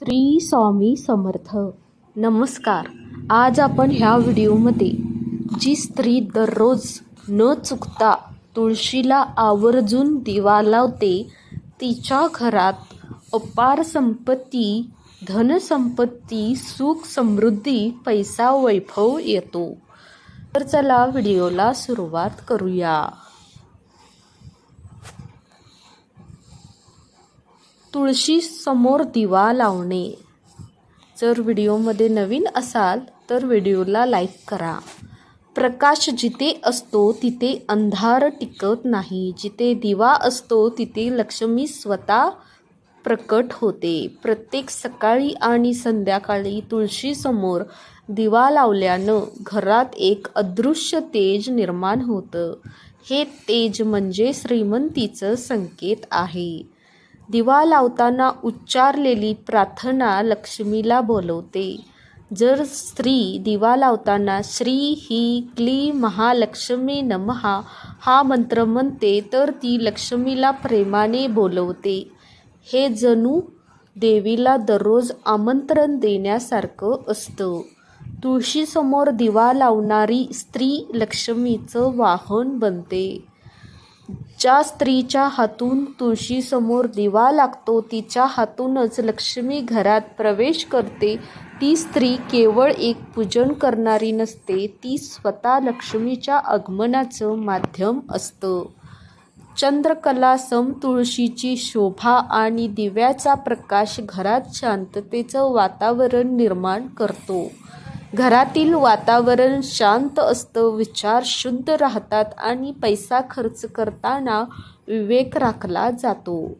श्री स्वामी समर्थ. नमस्कार. आज आपण ह्या व्हिडिओमध्ये जी स्त्री दररोज न चुकता तुळशीला आवर्जून दिवा लावते तिच्या घरात अपार संपत्ती धनसंपत्ती सुख समृद्धी पैसा वैभव येतो. तर चला व्हिडिओला सुरुवात करूया. तुळशी समोर दिवा लावणे. जर व्हिडिओमध्ये नवीन असाल तर व्हिडिओला लाईक करा. प्रकाश जिथे असतो तिथे अंधार टिकत नाही. जिथे दिवा असतो तिथे लक्ष्मी स्वतः प्रकट होते. प्रत्येक सकाळी आणि संध्याकाळी तुळशीसमोर दिवा लावल्यानं घरात एक अदृश्य तेज निर्माण होतं. हे तेज म्हणजे श्रीमंतीचं संकेत आहे. दिवा लावताना उच्चारलेली प्रार्थना लक्ष्मीला बोलवते. जर स्त्री दिवा लावताना श्री ही क्ली महालक्ष्मी नमहा हा मंत्र म्हणते तर ती लक्ष्मीला प्रेमाने बोलवते. हे जणू देवीला दररोज आमंत्रण देण्यासारखं असतं. तुळशीसमोर दिवा लावणारी स्त्री लक्ष्मीचं वाहन बनते. ज्या स्त्रीच्या हातून तुळशीसमोर दिवा लागतो तिच्या हातूनच लक्ष्मी घरात प्रवेश करते. ती स्त्री केवळ एक पूजन करणारी नसते ती स्वतः लक्ष्मीच्या आगमनाचं माध्यम असतं. चंद्रकला सम तुळशीची शोभा आणि दिव्याचा प्रकाश घरात शांततेचं वातावरण निर्माण करतो. घरातील वातावरण शांत असतं विचार शुद्ध राहतात आणि पैसा खर्च करताना विवेक राखला जातो.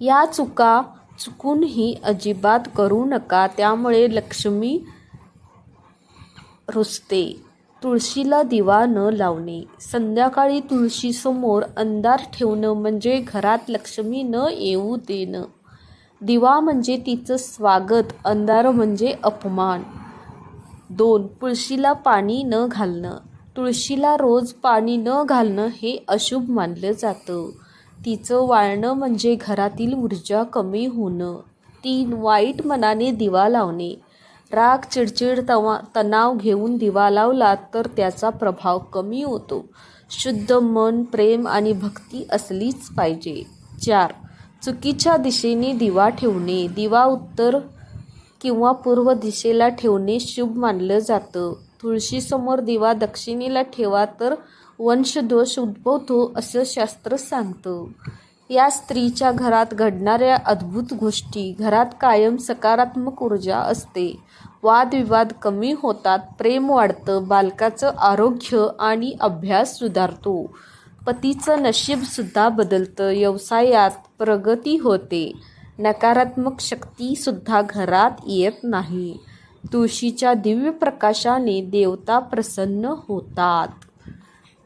या चुका चुकूनही अजिबात करू नका त्यामुळे लक्ष्मी रुसते. तुळशीला दिवा न लावणे. संध्याकाळी तुळशीसमोर अंधार ठेवणं म्हणजे घरात लक्ष्मी न येऊ देणं. दिवा म्हणजे तिचं स्वागत अंधार म्हणजे अपमान. दोन तुळशीला पाणी न घालणं. तुळशीला रोज पाणी न घालणं हे अशुभ मानलं जातं. तिचं वाळणं म्हणजे घरातील ऊर्जा कमी होणं. तीन वाईट मनाने दिवा लावणे. राग चिडचिड तवा तणाव घेऊन दिवा लावला तर त्याचा प्रभाव कमी होतो. शुद्ध मन प्रेम आणि भक्ती असलीच पाहिजे. चार चुकीच्या दिशेने दिवा ठेवणे. दिवा उत्तर किंवा पूर्व दिशेला ठेवणे शुभ मानलं जातं. तुळशीसमोर दिवा दक्षिणेला ठेवा तर वंशदोष उद्भवतो असं शास्त्र सांगतं. या स्त्रीच्या घरात घडणाऱ्या अद्भुत गोष्टी घरात कायम सकारात्मक ऊर्जा असते. वादविवाद कमी होतात प्रेम वाढतं बालकाचं आरोग्य आणि अभ्यास सुधारतो. पतीचं नशीबसुद्धा बदलतं व्यवसायात प्रगती होते. नकारात्मक शक्तीसुद्धा घरात येत नाही. तुळशीच्या दिव्य प्रकाशाने देवता प्रसन्न होतात.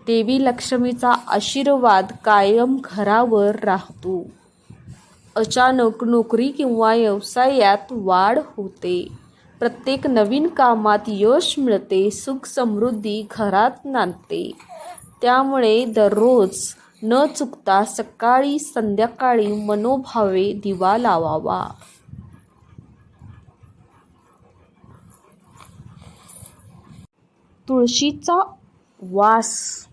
देवी लक्ष्मीचा आशीर्वाद कायम घरावर राहतो. अचानक नोकरी किंवा व्यवसायात वाढ होते. प्रत्येक नवीन कामात यश मिळते सुख समृद्धी घरात नांदते. त्यामुळे दररोज न चुकता सकाळी संध्याकाळी मनोभावे दिवा लावावा. तुळशीचा वास.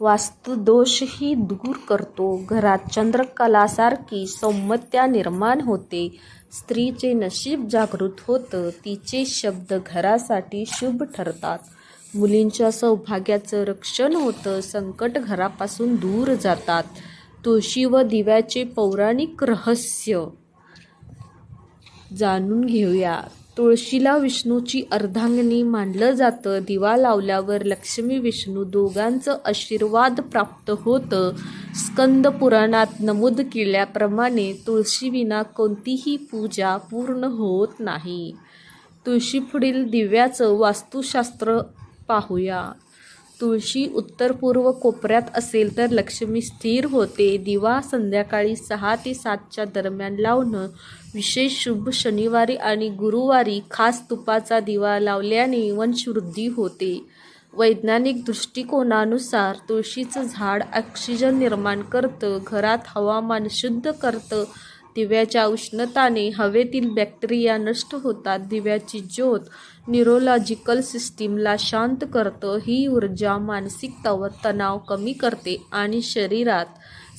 वास्तुदोषही दूर करतो. घरात चंद्रकलासारखी सौम्यता निर्माण होते. स्त्रीचे नशीब जागृत होतं. तिचे शब्द घरासाठी शुभ ठरतात. मुलींच्या सौभाग्याचं रक्षण होतं. संकट घरापासून दूर जातात. तुळशी व दिव्याचे पौराणिक रहस्य जाणून घेऊया. तुळशीला विष्णूची अर्धांगिनी मानलं जातं. दिवा लावल्यावर लक्ष्मी विष्णू दोघांचं आशीर्वाद प्राप्त होतं. स्कंद पुराणात नमूद केल्याप्रमाणे तुळशीविना कोणतीही पूजा पूर्ण होत नाही. तुळशीपुढील दिव्याचं वास्तुशास्त्र पाहूया. तुळशी उत्तर पूर्व कोपऱ्यात असेल तर लक्ष्मी स्थिर होते. दिवा संध्याकाळी सहा ते सातच्या दरम्यान लावणं विशेष शुभ शनिवारी आणि गुरुवारी खास तुपाचा दिवा लावल्याने वंशवृद्धी होते. वैज्ञानिक दृष्टिकोनानुसार तुळशीचं झाड ऑक्सिजन निर्माण करतं घरात हवामान शुद्ध करतं दिव्याच्या उष्णताने हवेतील बॅक्टेरिया नष्ट होतात. दिव्याची ज्योत न्यूरोलॉजिकल सिस्टीमला शांत करतं. ही ऊर्जा मानसिक तव तणाव कमी करते आणि शरीरात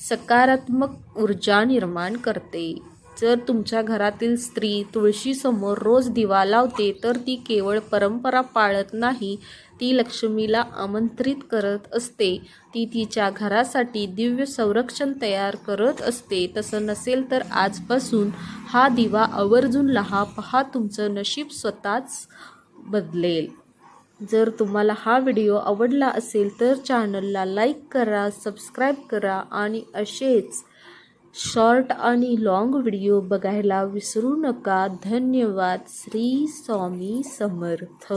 सकारात्मक ऊर्जा निर्माण करते. जर तुमच्या घरातील स्त्री तुळशीसमोर रोज दिवा लावते तर ती केवळ परंपरा पाळत नाही ती लक्ष्मीला आमंत्रित करत असते. ती तिच्या घरासाठी दिव्य संरक्षण तयार करत असते. तसं नसेल तर आजपासून हा दिवा आवर्जून लहा पहा तुमचं नशीब स्वतःच बदलेल. जर तुम्हाला हा व्हिडिओ आवडला असेल तर चॅनलला लाईक करा सबस्क्राईब करा आणि असेच शॉर्ट आणि लाँग व्हिडिओ बघायला विसरू नका. धन्यवाद. श्री स्वामी समर्थ.